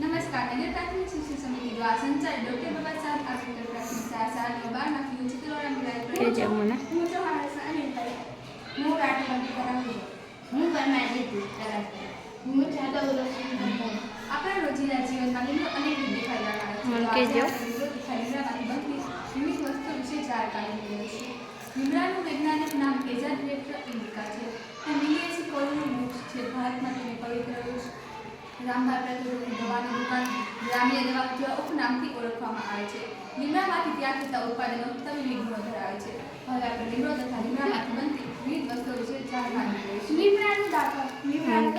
નમસ્કાર નગર પ્રાથમિક શિક્ષણ સમિતિ દ્વારા સંચાલિત ડોક્ટર બાબા સાહેબ આંબેડકર પ્રાથમિક શાળા શાળાનો બાર નાખી ચિત્રોડા મિલાય કે જે મને. હું ચૌહાણ અનિલભાઈ હું રાઠવાની કરાવું હું પરમાર જીતુ કરાશે હું જાદવ આપણા રોજિંદા જીવનમાં લીમડો અનેક રીતે ફાયદા કરે છે. લીમડાનું વૈજ્ઞાનિક નામ એઝાડ્રેક્ટર ઇન્ડિકા છે. રામભાઈ પ્રતિરોધી દવાની દુકાન ગ્રામ્ય દવા જેવા ઉપનામથી ઓળખવામાં આવે છે. લીમડામાંથી તૈયાર થતા ઉત્પાદનો તબીબી ગુણો ધરાવે છે. હવે આપણે લીમડો તથા લીમડામાંથી બનતી વિવિધ વસ્તુઓ વિશે જાણકારી મેળવીશું લીમડાનું દાંતણ લીમડાનું